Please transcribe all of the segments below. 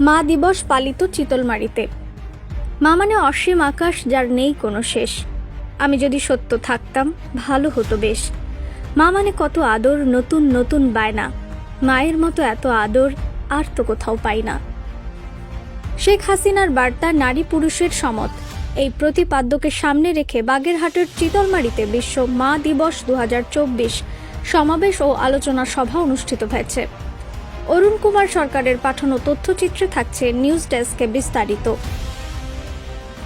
মা দিবস পালিত চিতলমারিতে। মা মানে অসীম আকাশ, যার নেই কোনো শেষ। আমি যদি সত্য থাকতাম, ভালো হতো বেশ। মা মানে কত আদর, নতুন নতুন বায়না। মায়ের মতো এত আদর, আর তো কোথাও পাই না। শেখ হাসিনার বার্তা নারী পুরুষের সমত। এই প্রতিপাদ্যকে সামনে রেখে বাগেরহাটের চিতলমারিতে বিশ্ব মা দিবস দু হাজার চব্বিশ সমাবেশ ও আলোচনা সভা অনুষ্ঠিত হয়েছে। অরুণ কুমার সরকারের পাঠানো তথ্যচিত্রে থাকছে নিউজ ডেস্কে বিস্তারিত।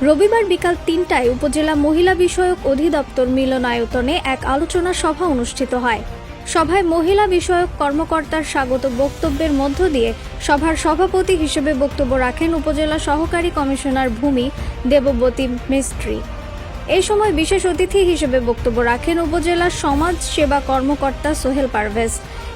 রবিবার বিকাল তিনটায় উপজেলা মহিলা বিষয়ক অধিদপ্তর মিলনায়তনে এক আলোচনা সভা অনুষ্ঠিত হয়। সভায় মহিলা বিষয়ক কর্মকর্তার স্বাগত বক্তব্যের মধ্য দিয়ে সভার সভাপতি হিসেবে বক্তব্য রাখেন উপজেলা সহকারী কমিশনার ভূমি দেবব্রতী মিস্ত্রি। এই সময় বিশেষ অতিথি হিসেবে বক্তব্য রাখেন উপজেলা সমাজ সেবা কর্মকর্তা সোহেল পারভেজ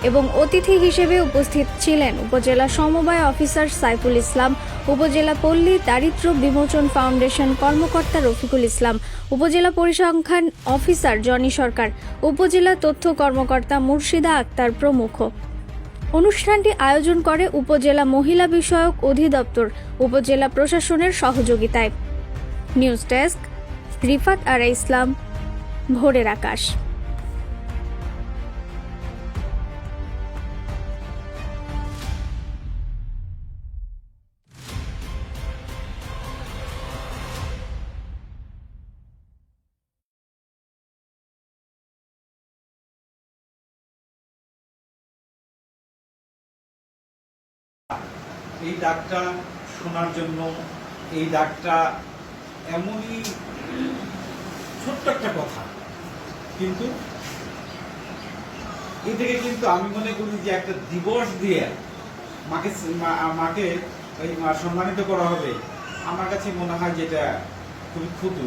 এবং অতিথি হিসেবে উপস্থিত ছিলেন উপজেলা সমবায় অফিসার সাইফুল ইসলাম, উপজেলা পল্লী দারিদ্র বিমোচন ফাউন্ডেশন কর্মকর্তা রফিকুল ইসলাম, উপজেলা পরিসংখ্যান অফিসার জনি সরকার, উপজেলা তথ্য কর্মকর্তা মুর্শিদা আক্তার প্রমুখ। অনুষ্ঠানটি আয়োজন করে উপজেলা মহিলা বিষয়ক অধিদপ্তর, উপজেলা প্রশাসনের সহযোগিতায়। News desk Rifat Ara Islam Bhorer Akash. এই ডাকটা শোনার জন্য এই ডাকটা এমনই ছোট্ট একটা কথা। কিন্তু এ থেকে কিন্তু আমি মনে করি যে একটা দিবস দিয়ে মাকে মাকে ওই সম্মানিত করা হবে। আমার কাছে মনে হয় যেটা খুবই ক্ষুদ্র।